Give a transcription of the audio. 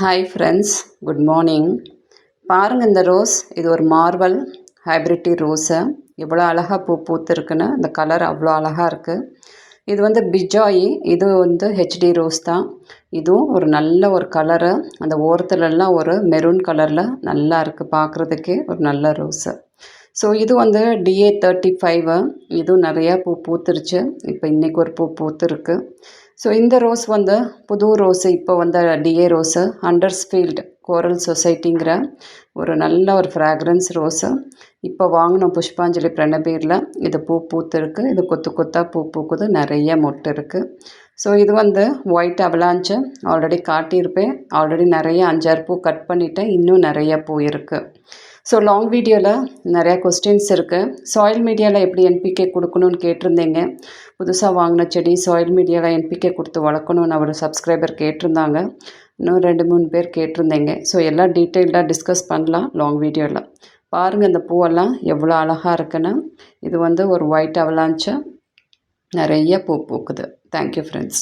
Hi friends good morning பாருங்கள் இந்த rose. இது ஒரு மார்வல் ஹைப்ரிட்டி ரோஸு. எவ்வளோ அழகாக பூ பூத்துருக்குன்னு இந்த கலர் அவ்வளோ அழகாக இருக்குது இது வந்து பிஜாயி. இது வந்து ஹெச்டி ரோஸ் தான். இதுவும் ஒரு நல்ல ஒரு கலரு. அந்த ஓரத்துலலாம் ஒரு மெரூன் கலரில் நல்லா இருக்குது பார்க்குறதுக்கே ஒரு நல்ல ரோஸு. ஸோ இது வந்து டிஏ தேர்ட்டி ஃபைவு இதுவும் நிறையா பூ பூத்துருச்சு. இப்போ இன்றைக்கி ஒரு பூ பூத்துருக்கு. ஸோ இந்த ரோஸ் வந்து புது ரோஸு இப்போ வந்த டிஏ ரோஸு அண்டர்ஸ்ஃபீல்டு கோரல் சொசைட்டிங்கிற ஒரு நல்ல ஒரு ஃப்ராக்ரன்ஸ் ரோஸு இப்போ வாங்கினோம் புஷ்பாஞ்சலி பிரணபீரில். இது பூ பூத்துருக்கு. இது கொத்து கொத்தாக பூ பூக்குது. நிறைய மொட்டு இருக்குது ஸோ இது வந்து ஒயிட் அவலாஞ்சு ஆல்ரெடி காட்டியிருப்பேன். ஆல்ரெடி நிறைய அஞ்சாறு பூ கட் பண்ணிவிட்டேன் இன்னும் நிறைய பூ இருக்குது ஸோ லாங் வீடியோவில் நிறையா கொஸ்டின்ஸ் இருக்குது சாயில் மீடியாவில் எப்படி என்பிகே கொடுக்கணும்னு கேட்டிருந்தீங்க. புதுசாக வாங்கின செடி சாயில் மீடியாவில் என்பிகே கொடுத்து வளர்க்கணும்னு அவர் சப்ஸ்கிரைபர் கேட்டிருந்தாங்க. இன்னும் ரெண்டு மூணு பேர் கேட்டிருந்தீங்க. ஸோ எல்லாம் டீட்டெயில்டாக டிஸ்கஸ் பண்ணலாம் லாங் வீடியோவில் பாருங்கள் இந்த பூவெல்லாம் எவ்வளோ அழகாக இருக்குன்னு. இது வந்து ஒரு ஒயிட் அவலாஞ்சு நிறைய பூ பூக்குது. Thank you friends